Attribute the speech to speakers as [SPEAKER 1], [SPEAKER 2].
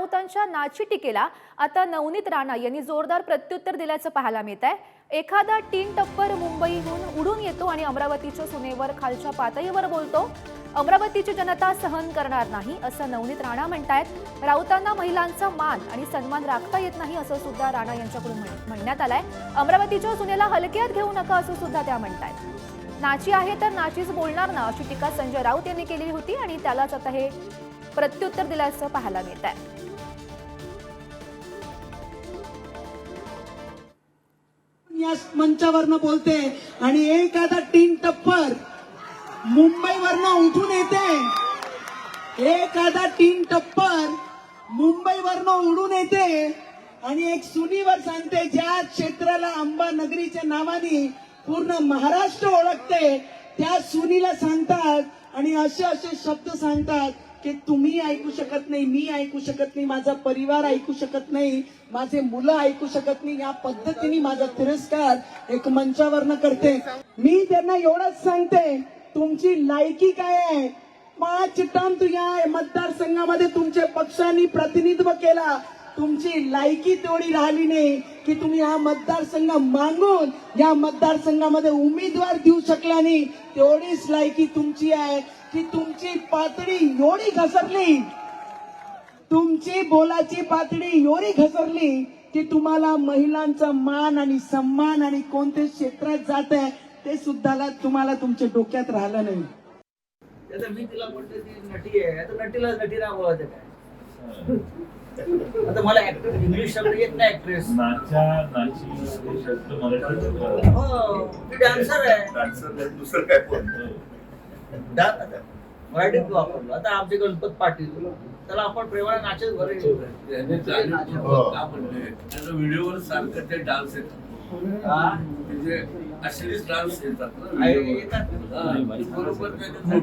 [SPEAKER 1] राऊतांच्या नाची टीकेला आता नवनीत राणा यांनी जोरदार प्रत्युत्तर दिल्याचं पाहायला मिळत आहे. एखादा टीन टप्पर मुंबईहून उडून येतो आणि अमरावतीच्या सुनेवर खालच्या पातळीवर बोलतो. अमरावतीची जनता सहन करणार नाही असं नवनीत राणा म्हणतायत. राऊतांना महिलांचा मान आणि सन्मान राखता येत नाही असं सुद्धा राणा यांच्याकडून म्हण- म्हणण्यात आलंय. अमरावतीच्या सुनेला हलक्यात घेऊ नका असं सुद्धा त्या म्हणतायत. नाची आहे तर नाचीच बोलणार ना अशी टीका संजय राऊत यांनी केली होती आणि त्यालाच आता हे प्रत्युत्तर दिल्याचं पाहायला मिळत आहे.
[SPEAKER 2] या मंचावरनं बोलते आणि एखादा टीन टप्पर मुंबईवरनं उठून येते. एखादा टीन टप्पर मुंबईवरनं उडून येते. आणि एक सुनीवर सांगते ज्या क्षेत्राला अंबा नगरीच्या नावाने पूर्ण महाराष्ट्र ओळखते त्या सुनीला सांगतात आणि असे असे शब्द सांगतात की तुम्ही ऐकू शकत नाही मी ऐकू शकत नाही माझा परिवार ऐकू शकत नाही माझे मुलं ऐकू शकत नाही या पद्धतीने माझा तिरस्कार एक मंचावरनं करते. मी त्यांना एवढंच सांगते तुमची लायकी काय आहे? पाच टर्म तू या मतदारसंघामध्ये तुमच्या पक्षांनी प्रतिनिधित्व केला. तुमची लायकी तेवढी राहिली नाही की तुम्ही हा मतदारसंघ मागून या मतदारसंघामध्ये उमेदवार देऊ शकला नाही. तेवढीच लायकी तुमची आहे की तुमची पातळी एवढी घसरली. तुमची बोलाची पातळी एवढी घसरली की तुम्हाला महिलांचा मान आणि सन्मान आणि कोणत्या क्षेत्रात जात आहे ते सुद्धा तुम्हाला तुमच्या डोक्यात राहिलं नाही.
[SPEAKER 3] मी तिला म्हणतो ती नटी आहे. नटीला नटी नाव काय? आता मला ऍक्टर इंग्लिश शब्द येत नाही ऍक्ट्रेस
[SPEAKER 4] नाची हे शब्द मराठीत
[SPEAKER 3] हो ती डान्सर आहे.
[SPEAKER 4] डान्सर दुसरं काय पण
[SPEAKER 3] डा- आता. मराठीत वापरलो. आता आमचे गणपत पाटील. त्याला आपण प्रेमाने नाचेच बरे
[SPEAKER 5] त्याने चालेल
[SPEAKER 4] हो.
[SPEAKER 5] का म्हणले? त्याचा व्हिडिओवर सारखं ते डान्स येतात.
[SPEAKER 3] हा?
[SPEAKER 5] म्हणजे अश्लील डान्स येतात ना.
[SPEAKER 3] येतात.
[SPEAKER 5] हा, बरोबर त्याने